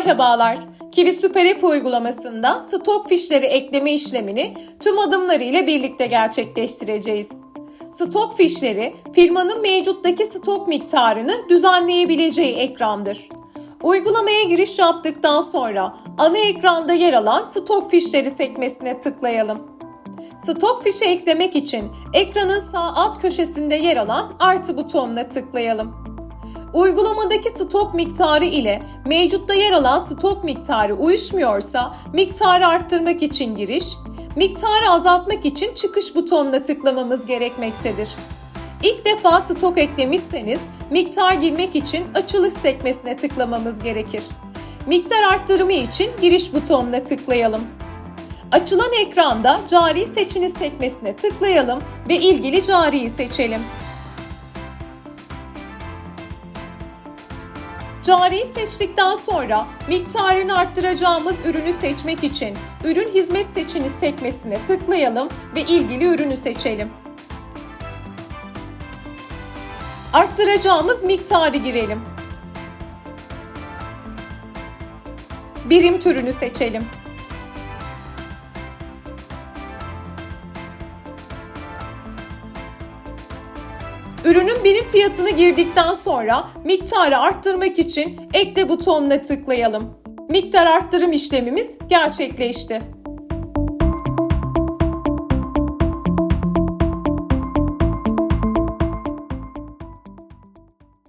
Merhabalar. Kiwi Süper App uygulamasında stok fişleri ekleme işlemini tüm adımlarıyla birlikte gerçekleştireceğiz. Stok fişleri firmanın mevcuttaki stok miktarını düzenleyebileceği ekrandır. Uygulamaya giriş yaptıktan sonra ana ekranda yer alan stok fişleri sekmesine tıklayalım. Stok fişi eklemek için ekranın sağ alt köşesinde yer alan artı butonuna tıklayalım. Uygulamadaki stok miktarı ile mevcutta yer alan stok miktarı uyuşmuyorsa miktarı arttırmak için giriş, miktarı azaltmak için çıkış butonuna tıklamamız gerekmektedir. İlk defa stok eklemişseniz miktar girmek için açılış sekmesine tıklamamız gerekir. Miktar arttırımı için giriş butonuna tıklayalım. Açılan ekranda cari seçiniz sekmesine tıklayalım ve ilgili cariyi seçelim. Cariyi seçtikten sonra miktarını arttıracağımız ürünü seçmek için ürün hizmet seçiniz sekmesine tıklayalım ve ilgili ürünü seçelim. Arttıracağımız miktarı girelim. Birim türünü seçelim. Ürünün birim fiyatını girdikten sonra miktarı arttırmak için ekle butonuna tıklayalım. Miktar arttırım işlemimiz gerçekleşti.